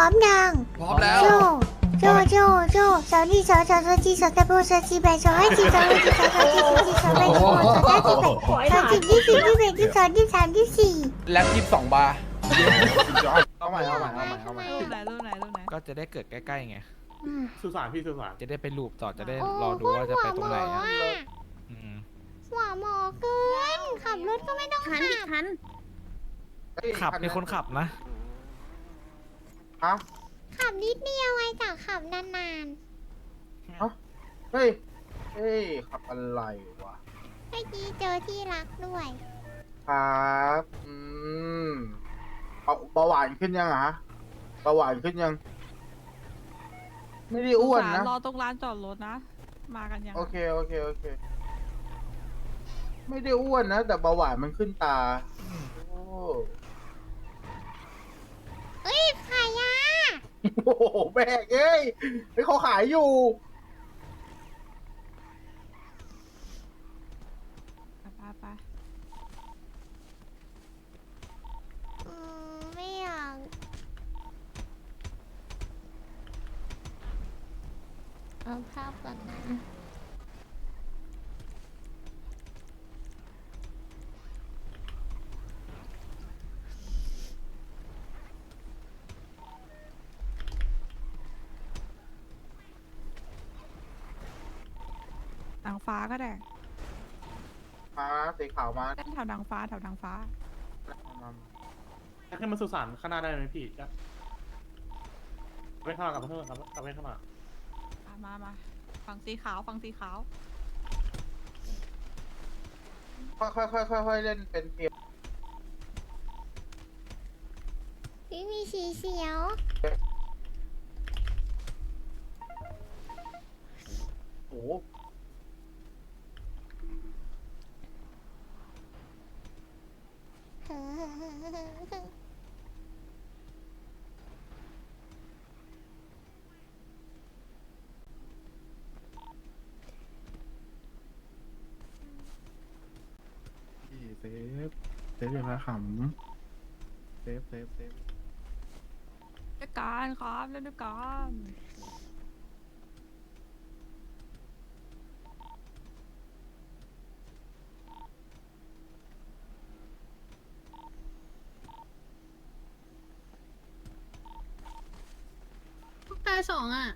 ร้อมยังพร้อมแล้ว โจโจโจโจสาวนี่สาวสาวสาวจีสาวตะโบสาวจีแบสาวให้จีสาวให้จีสาวสาวจีสาวจีสาวแบสาวสาวจีแบสาวจีที่สี่ที่แบที่สองที่สามที่สี่แล็บยี่สิบสองบาร์เอาใหม่เอาใหม่เอาใหม่เอาใหม่รูปไหนรูปไหนรูปไหนก็จะได้เกิดใกล้ๆไงอืมสุสานพี่สุสานจะได้ไปลูปต่อจะได้โอ้รอดูว่าจะไปตรงไหนหัวหมออะอะอืมหัวหมอเกินขับรถก็ไม่ต้องคันขัผิดบคันขับเป็นคนขับนะ ฮะขับนิดเดียวไว้จากขับนานเฮ้ยเฮ้ยขับอะไรวะๆเมื่อกี้เจอที่รักด้วย ครับอืมเอาเบาหวานขึ้นยังอะฮะเบาหวานขึ้นยัง ไม่ได้อ้วนนะรอตรงร้านจอดรถนะ มากันยังโอเคโอเคโอเค ไม่ได้อ้วนนะแต่เบาหวานมันขึ้นตาโอ้ เอ้ยขายยา โหแบกเอ้ยเฮ้ยเขาขายอยู่ไปไปอืมไม่อยากเอาภาพก่อนนะ นางฟ้าก็ได้มาสีขาวมาเล่นแถวนางฟ้าแถวนางฟ้า มาจะขึ้นมาสุสานข้างหน้าได้ไหมพี่จะไปข้างหลังกลับไปข้างหลังกลับกลับไปข้างหลังมามามาฝั่งสีขาวฝั่งสีขาว ค่อยค่อยค่อยค่อยค่อยเล่นเป็นเกมพี่มีสีเขียว โอ้โห พี่เซฟเซฟอย่ามาขำเซฟเซฟเซฟ ด้วยกันครับเล่นด้วยกัน ตายสองอะ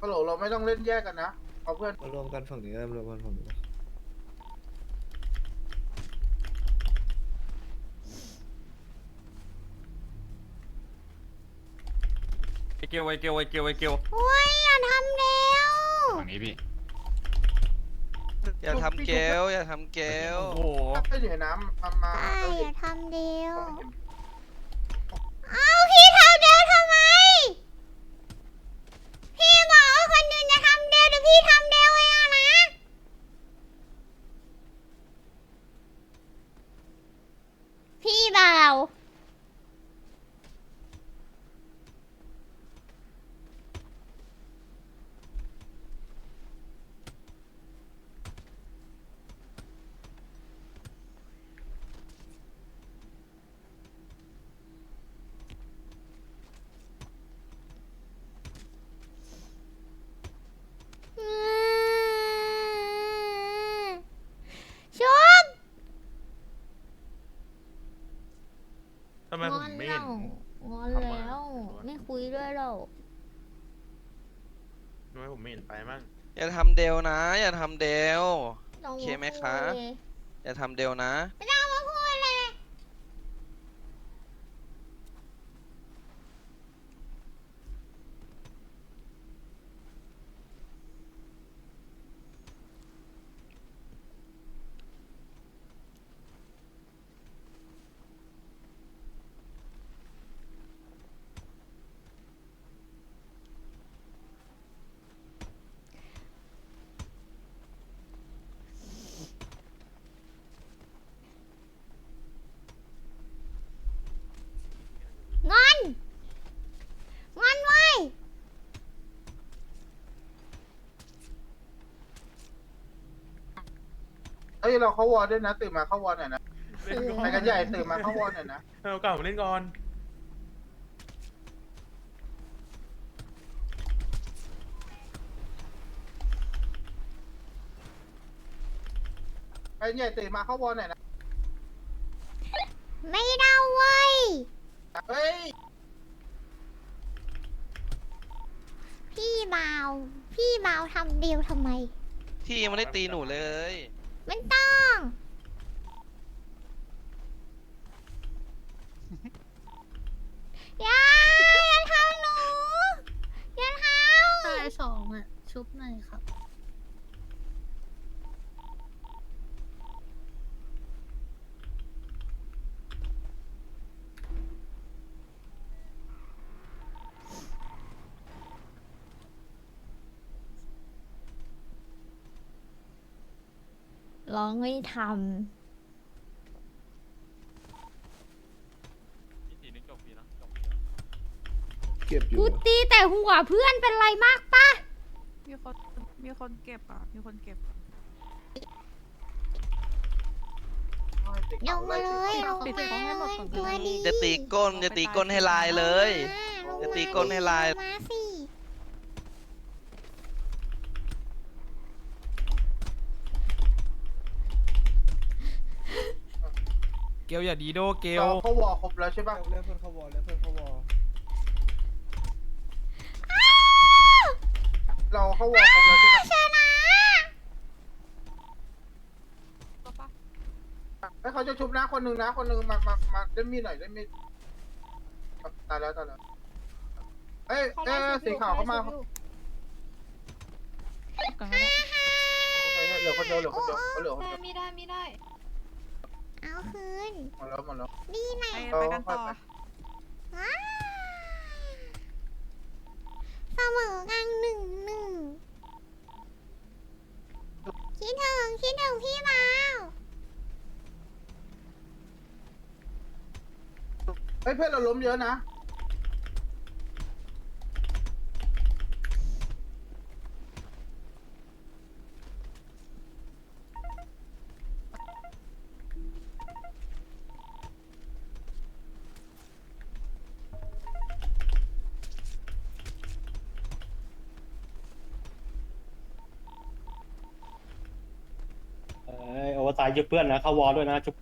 ฮัลโหลเราไม่ต้องเล่นแยกกันนะเอาเพื่อนมารวมกันฝั่งนี้ก็ได้มารวมกันฝั่งนี้ก็ได้ไอเกลไอเกลไอเกลไอเกลโอ้ยอย่าทำเร็วฝั่งนี้พี่ อย่าทำเกลอย่าทำเกลโอ้โหถ้าอยู่ในน้ำมามาใช่เอาอเห็ย่านทำเร็วเอาเห็นเอาพี่ทำเร็วทำไม พี่บอกว่าคนอื่นจะทำเร็วแต่พี่ทำเร็วเองอะนะ พี่เบาชุบ ทำไมผมไม่เห็น งอนแล้ว ไม่คุยด้วยหรอก ทำ ไมผมไม่เห็นไปมั่งอย่าทำเดลนะ อย่าทำเดลต้องโอเคไหมคะาพูดเลยอย่าทำเดลนะ ไม่ต้องมาพูดเลย งอน งอนไว้ย เฮ้ยเราเข้าวอลด้วยนะ ตื่นมาเข้าวอลหน่อยนะเล่นก่อไปกันใหญ่ตื่นมาเข้าวอนหน่อยนะเอาเก่ามาเล่นก่อนไปกันใหญ่ตื่นมาเข้าวอนหน่อยนะไม่ได้เว้ย เฮ้ยพี่เบาพี่เบาทำเดียวทำไม ที่ยังไม่ได้ตีหนูเลย มันต้อง อย่าอย่าทำหนู อย่าทตายสองอะ ชุบหน่อยครับ ร้องไม่ทเก็บอำยู่กูตีแต่หัวเพื่อนเป็นไรมากปะมีคน มีคนเก็บอะ มีคนเก็บอะลงมาเลยลงปิดมาท้องให้หมดก่อนตัวดีจะตีก้นจะตีก้นให้ลายเลยลงมาจะตีก้นให้ลายลงมาสิ เกลอย่าดีโดเกลเราเข้าวอครบแล้วใช่ปะเรียกเพื่อนเข้าวอลเรียกเพื่อนเข้าวอลเราเข้าวอครบแล้วใช่ปะชนะตัวปะเฮ้ยเขาจะชุบนะคนหนึ่งนะคนหนึ่งมามามาเล่นมีดหน่อยเล่นมีดตายแล้วตายแล้วเอ้ยเอ้ยสีขาวเข้ามาก่อนก็ได้เหลือคนเดียวเหลือคนเดียวเขาเหลือคนเดียวไม่ได้ไม่ได้ เอาคืน หมดแล้วหมดแล้วดีไหนไปไปกันต่อ ว้าวเสมอกันหนึ่งหนึ่งคิดถึงคิดถึงพี่เบาเฮ้ยเพื่อนเราล้มเยอะนะ เอ้ยเวอร์ไซด์ชุบเพื่อนนะเข้าวอลด้วยนะชุบ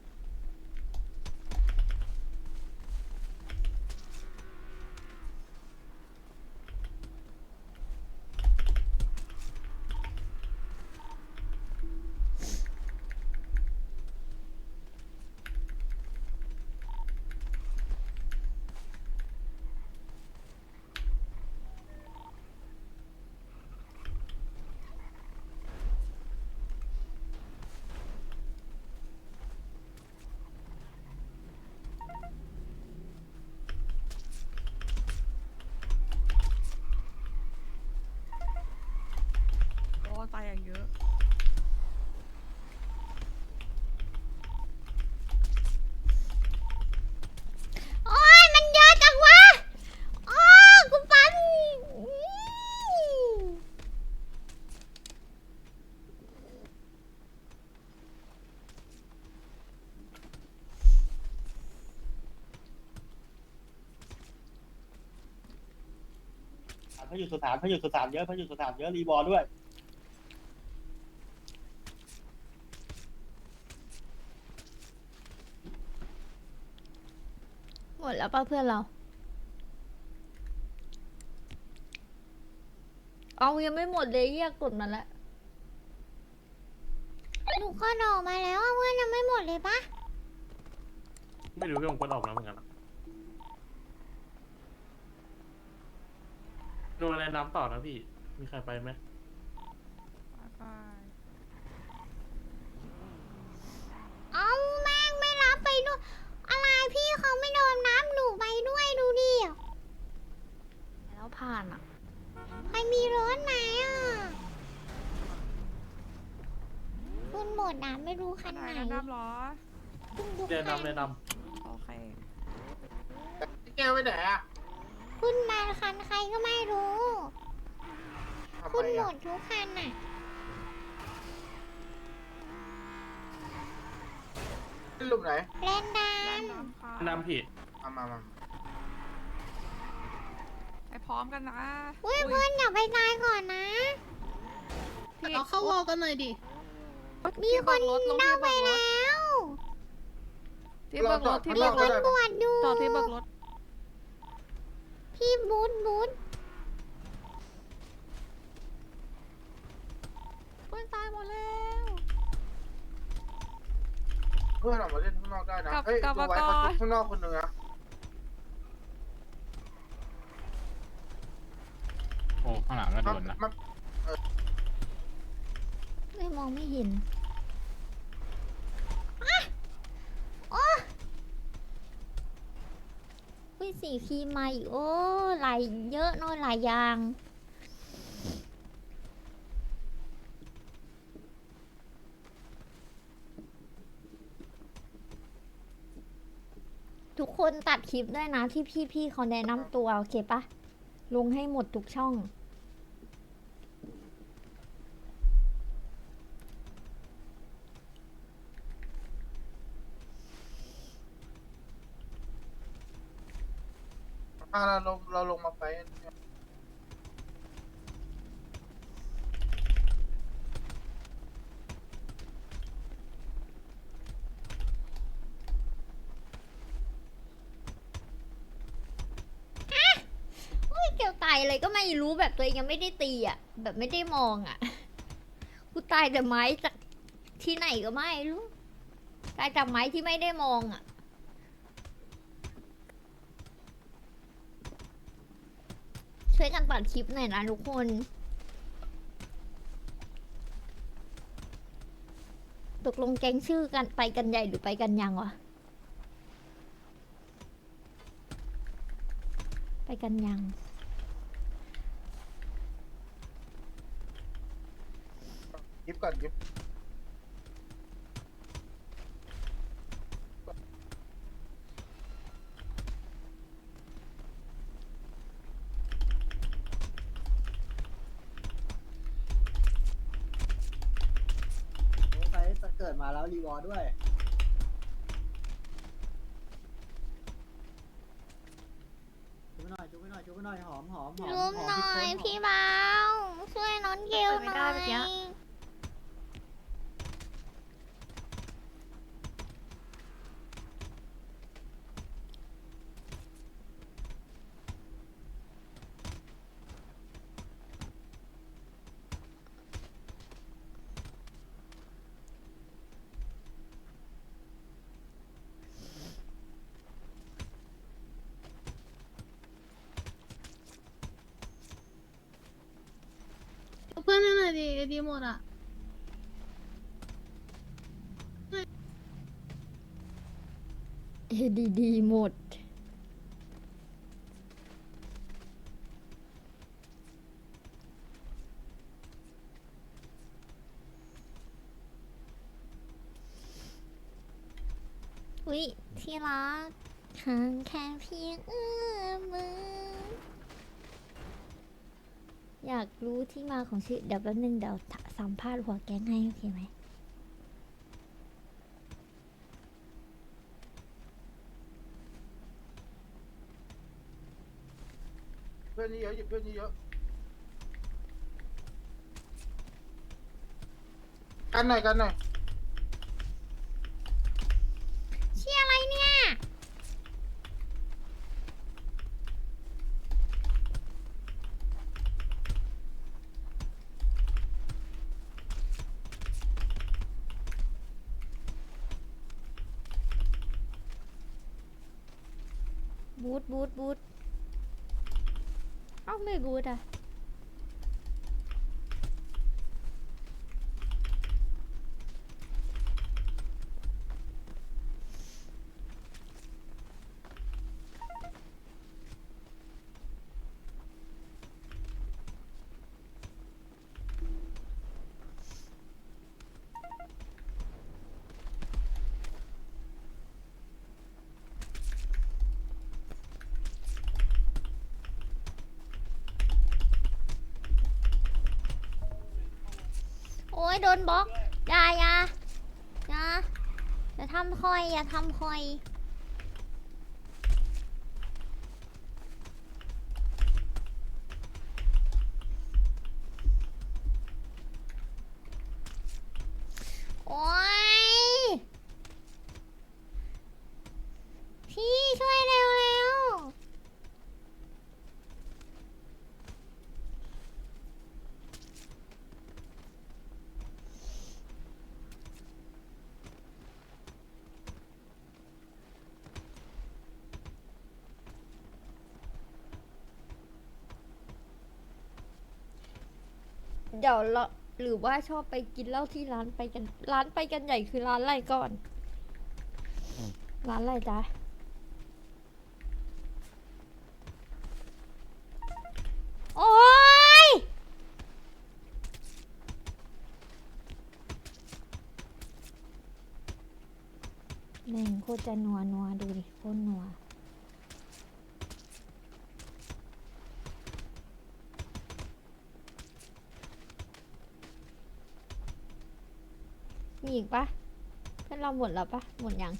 ตายอย่างเยอะ โอ้ยมันเยอะจังวะโอ้กูปันพระอยู่สุสานพระอยู่สุสานเยอะพระอยู่สุสานเยอะรีบอลด้วย หมด แล้วป่ะเพื่อนเราเอายังไม่หมดเลยเรียกกดมาแล้วหนูก็ดอกมาแล้วอะเพื่อนยังไม่หมดเลยปะไม่รู้พี่ผมกดออกแล้วเหมือนกันอะดูอะไรน้ำต่อนะพี่ มีใครไปไหมไปไปเอาแม่งไม่รับไปด้วยอะไรพี่ เขาไม่โดนน้ำหนูไปด้วยดูดิแล้วผ่านอะใครมีรถไหมอะคุณหมดอะไม่รู้คันไหไหนนน้ำร้อคุณดูเรียนคันนำเรียนนโอเคแก้วไปไหนอะคุณมาคันใครก็ไม่รู้ ทำไมคุณหมอะดทุกคันอะรนหลุมไหนเล่นน้แลนดอ นค่ะนำผิดเอามามาไปพร้อมกันนะำอุ้ยเพื่อนอย่าไปตายก่อนนะ พี่เราเข้าวอลกันหน่อยดิมีคนรถลงเล่าที่ไปเบิกรถแล้วที่เบิกรถที่มีเบิกครนถบวชอยู่จอดที่เบิกรถพี่บูธบูธเพื่อนตายหมดแล้วเพื่อนออกมาเล่นข้างนอกได้นะกลับเฮ้ยกลับดูไว้มาก่เขาอนชุบข้างนอกคนหนึ่งนะโอ้ข้างหลังก็โดนนะมันไม่มองไม่เห็นอะโอ้อุ้ยสีครีมมาอีกโอ้หลายเยอะเน้อยหลายอย่าง คนตัดคลิปด้วยนะ ที่พี่ๆเขาแนะนำตัว โอเคปะลงให้หมดทุกช่อง อะเราลงเราลงมาไปเนี่ย อุ้ยเไรก็ไม่รู้แบบตัวเองยังไม่ได้ตีอะ แบบไม่ได้มองอะ กูตายแต่ไม้จากที่ไหนก็ไม่รู้ ตายจากไม้ที่ไม่ได้มองอะ ช่วยกันตัดคลิปหน่อยนะทุกคนตกลงแกงชื่อกันไปกันใหญ่หรือไปกันยังวะ ไปกันยัง ยิบก่อนยิบใช้เกิดมาแล้วรีวอร์ด้วย จุ๊บหน่อย จุ๊บหน่อย จุ๊บหน่อย หอมหอมหอม รูมหน่อย พี่เบาช่วยน้องเกลหน่อย เพื่อนให้หน่อยดิไอดีหมดอะเอดีดีหมด อุ๊ยที่รักห่างแค่เพียงเอื้อมมือ อยากรู้ที่มาของชื่อเดี๋ยวแป๊บนึงเดี๋ยวสัมภาษณ์หัวแก๊งให้โอเคไหมเพื่อนเยอะหยิบเพื่อนเยอะกันหน่อยกันหน่อย เชี่ยอะไรเนี่ย บูทบูทบูทเอ้าไม่บูทอะ โอ้ ยโดนบล็อกอย่าอย่าอยาจะาทำคอย อย่าทำคอย โอ๊ย พี่ช่วยเร็วเร็ว เดี๋ยวเราหรือว่าชอบไปกินเหล้าที่ร้านไปกัน ร้านไปกันใหญ่คือร้านอะไรก่อนร้านอะไรจ๊ะโอ๊ยแม่งโคตรจะนัวนัวดูดิโคตรนัว มี อีกปะเพื่อนเราหมดแล้วปะหมดยัง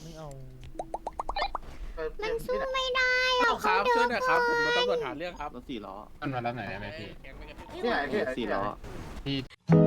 ไม่เอา มันสู้ไม่ได้อะครับเขาช่วยหเดิน่อยนครับผมไปโดนตำรวจหาเรื่องครับรถสี่ล้อมันมาด้านไหนได้ไหมพี่ที่ไหนพี่ สี่ล้อที่ไหนพี่